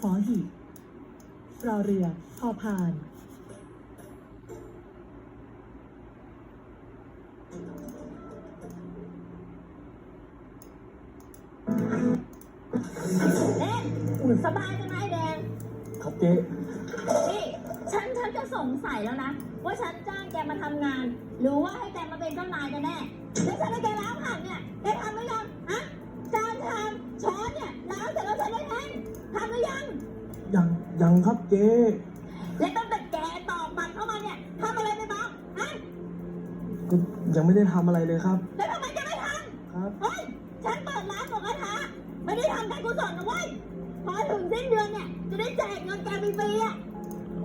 หอหีบรอเรือพอพาน เอ๊ะอุ่นสบายจังไงแดง ครับเจ๊นี่ ฉันฉันจะสงสัยแล้วนะ ว่าฉันจ้างแกมาทำงาน หรือว่าให้แกมาเป็นเจ้านายกันแน่แล้วฉันให้แกล้างผักเนี่ยแกทำหรือยังฮะจานชามช้อน ยังยังครับเจ๊และตั้งแต่แกตอกบัตรเข้ามาเนี่ยทำอะไรไปบ้างฮะก็ยังไม่ได้ทำอะไรเลยครับ แล้วทำไมแกไม่ทครับำเฮ้ย ฉันเปิดร้านหมูกระทะไม่ได้ทำการกุศลนะเว้ย พอถึงสิ้นเดือนเนี่ย จะได้แจกเงินแกฟรีๆอะ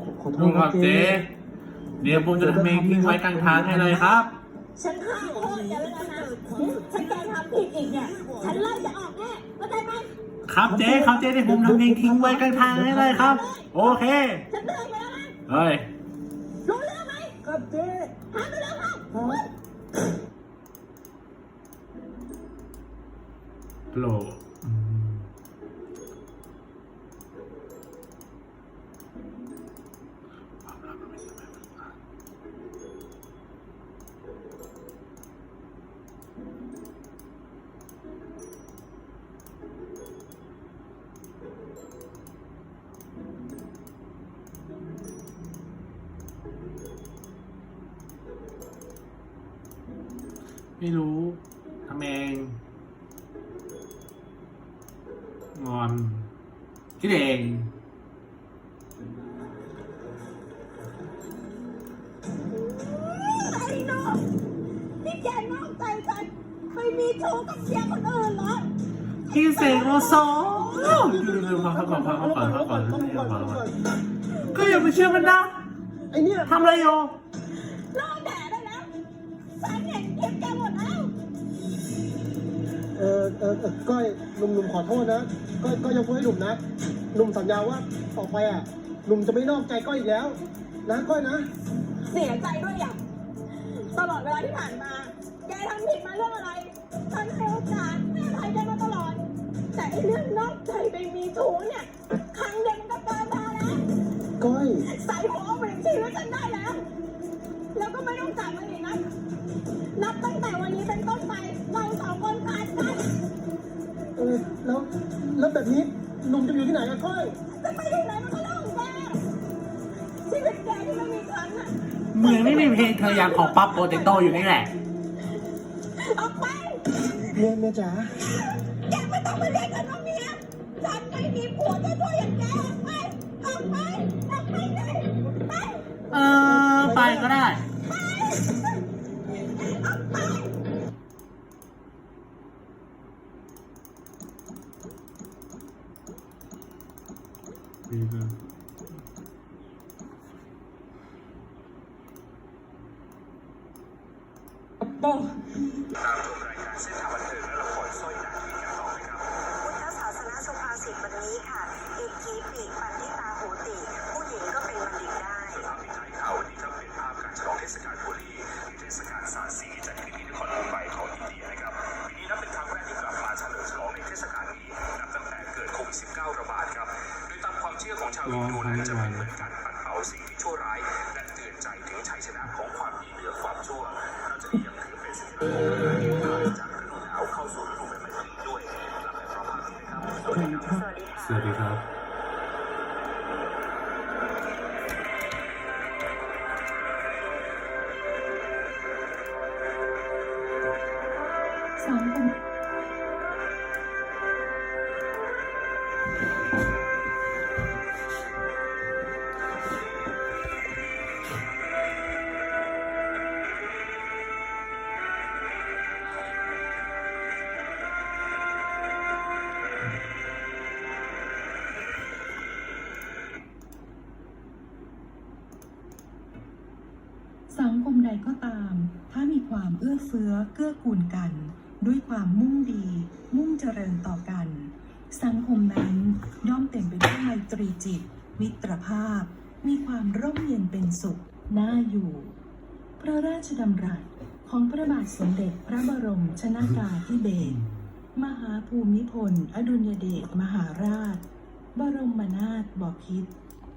ขอขอโทลุษงคครัรับบเจ๊เจ๊ เดี๋ยวผมจะทำเองทิ้งไว้กลางทางให้เลยครับ ฉันฆ่าโทษแกไว้แล้วนะ ฉันแกทำผิดอีกเนี่ย ฉันไล่จะออกแน่เข้าใจไหม ครับเจ๊ครับเจ๊ที่ผมทำเองทิ้งไว้กลางทางให้เลยครับ โอเคฉันเตือนไปแล้วนะเฮ้ยรู้เรื่องไหมครับเจ๊ทำไปแล้วเข้าครับโปร ไม่รู้ทำเองงอนคิดเองไอ้น้องนี่แกนอกใจฉันไปมีชู้กับเสียคนอื่นเหรอพี่เสกโลโซดูๆๆพักก่อนพักก่อนพักก่อนพักก่อนพักก่อนก็อย่าไปเชื่อมันนะไอเนี่ยทำอะไรอยู่ ฉันเห็นคลิปแกหมดแล้วเออเออเออก้อยหนุ่มหนุ่มขอโทษนะก้อยก้อยยกโทษให้หนุ่มนะหนุ่มสัญญาว่าต่อไปอะหนุ่มจะไม่นอกใจก้อยอีกแล้ว นะก้อยนะ เสียใจด้วยอย่างตลอดเวลาที่ผ่านมา แกทำผิดมาเรื่องอะไรฉันให้โอกาสให้อภัยแกมาตลอด แต่ไอ้เรื่องนอกใจไปมีชู้เนี่ย ครั้งเดียวมันก็เกินพอแล้วก้อย ใส่หัวเอาเปลี่ยนชีวิตฉันได้แล้ว แล้วก็ไม่ต้องกลับมาอีก แล้วแล้วแบบนี้หนุ่มจะอยู่ที่ไหนอะก้อยจะไปที่ไหนมันก็เรื่องของแกชีวิตแกที่ไม่มีครั้งอะเหมือนไม่มีเพลงเธออยากของปั๊บโปเตโต้อยู่นี่แหละ ออกไป เมียเมียจ๋าแกไม่ต้องมาเรียกกันว่าเมียฉันไม่มีผัวจะตัวอย่างแกออกไป ออกไป ออกไปเลยไป เออ ไปก็ได้ ป้อาวอินโดนั้นจะเป็นเหมือนการปัดเป่าสิ่งที่ชั่วร้ายและเตือนใจถึงชัยชนะของความดีเหนือความชั่วนอกจากนี้ยังถือเป็นสัญลักษณ์ของการจากฤดูหนาวเข้าสู่ฤดูใบไม้ผลิด้วยรับไปพร้อมกันนะครับสวัสดีครับ สังคมใดก็ตาม ถ้ามีความเอื้อเฟื้อเกื้อกูลกัน ด้วยความมุ่งดี มุ่งเจริญต่อกัน สังคมนั้นย่อมเต็มไปด้วยไมตรีจิต มิตรภาพ มีความร่มเย็นเป็นสุข น่าอยู่ พระราชดำรัสของพระบาทสมเด็จพระบรมชนากาธิเบศรมหาภูมิพล อดุลยเดชมหาราช บรมนาถบพิตร